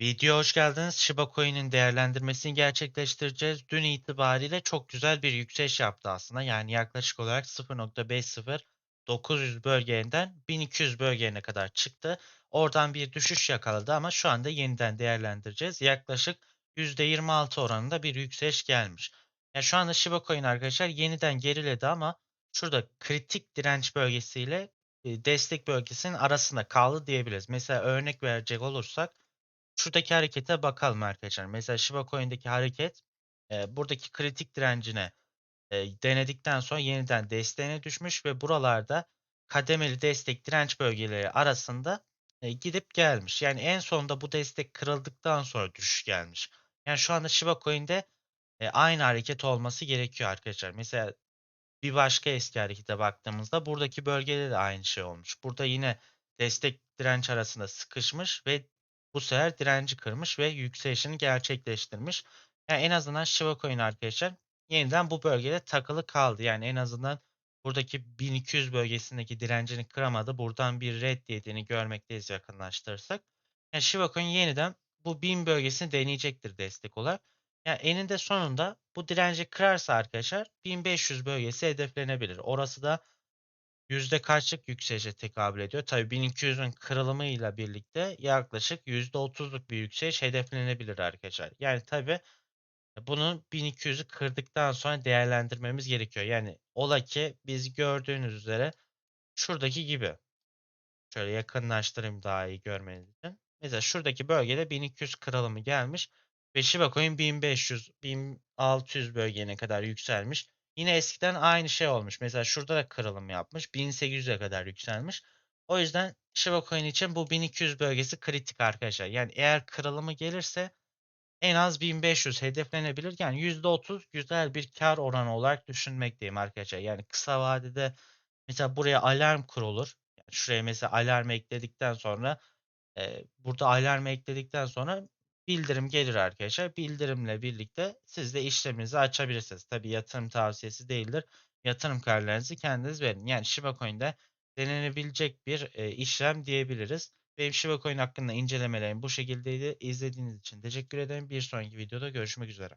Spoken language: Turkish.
Video hoş geldiniz. Shiba Coin'in değerlendirmesini gerçekleştireceğiz. Dün itibariyle çok güzel bir yükseliş yaptı aslında. Yani yaklaşık olarak 0.50 bölgelerinden 1200 bölgelerine kadar çıktı. Oradan bir düşüş yakaladı ama şu anda yeniden değerlendireceğiz. Yaklaşık %26 oranında bir yükseliş gelmiş. Yani şu anda Shiba Coin arkadaşlar yeniden geriledi ama şurada kritik direnç bölgesiyle e, destek bölgesinin arasında kaldı diyebiliriz. Mesela örnek verecek olursak şuradaki harekete bakalım arkadaşlar. Mesela Shiba Coin'deki hareket e, buradaki kritik direncine e, denedikten sonra yeniden desteğine düşmüş ve buralarda kademeli destek direnç bölgeleri arasında e, gidip gelmiş. Yani en sonunda bu destek kırıldıktan sonra düşüş gelmiş. Yani şu anda Shiba Coin'de e, aynı hareket olması gerekiyor arkadaşlar. Mesela bir başka eski harekete baktığımızda buradaki bölgede de aynı şey olmuş. Burada yine destek direnç arasında sıkışmış ve bu sefer direnci kırmış ve yükselişini gerçekleştirmiş. Yani en azından Shiba Coin arkadaşlar yeniden bu bölgede takılı kaldı. Yani en azından buradaki 1200 bölgesindeki direncini kıramadı. Buradan bir red yediğini görmekteyiz yakınlaştırırsak. Yani Shiba Coin yeniden bu 1000 bölgesini deneyecektir destek olarak. Yani eninde sonunda bu direnci kırarsa arkadaşlar 1500 bölgesi hedeflenebilir. Orası da yüzde kaçlık yükselişe tekabül ediyor? Tabii 1200'ün kırılımıyla birlikte yaklaşık %30'luk bir yükseliş hedeflenebilir arkadaşlar. Yani tabii bunu 1200'ü kırdıktan sonra değerlendirmemiz gerekiyor. Yani ola ki biz gördüğünüz üzere şuradaki gibi. Şöyle yakınlaştırayım daha iyi görmeniz için. Mesela şuradaki bölgede 1200 kırılımı gelmiş. Ve Shiba Coin 1500, 1600 bölgene kadar yükselmiş. Yine eskiden aynı şey olmuş. Mesela şurada da kırılım yapmış. 1800'e kadar yükselmiş. O yüzden Shiba Coin için bu 1200 bölgesi kritik arkadaşlar. Yani eğer kırılımı gelirse en az 1500 hedeflenebilir. Yani %30 güzel bir kar oranı olarak düşünmekteyim arkadaşlar. Yani kısa vadede mesela buraya alarm kurulur. Yani şuraya mesela alarm ekledikten sonra e, burada alarm ekledikten sonra bildirim gelir arkadaşlar. Bildirimle birlikte siz de işleminizi açabilirsiniz. Tabii yatırım tavsiyesi değildir. Yatırım kararlarınızı kendiniz verin. Yani Shiba Coin'de denenebilecek bir e, işlem diyebiliriz. Benim Shiba Coin hakkında incelemelerim bu şekildeydi. İzlediğiniz için teşekkür ederim. Bir sonraki videoda görüşmek üzere.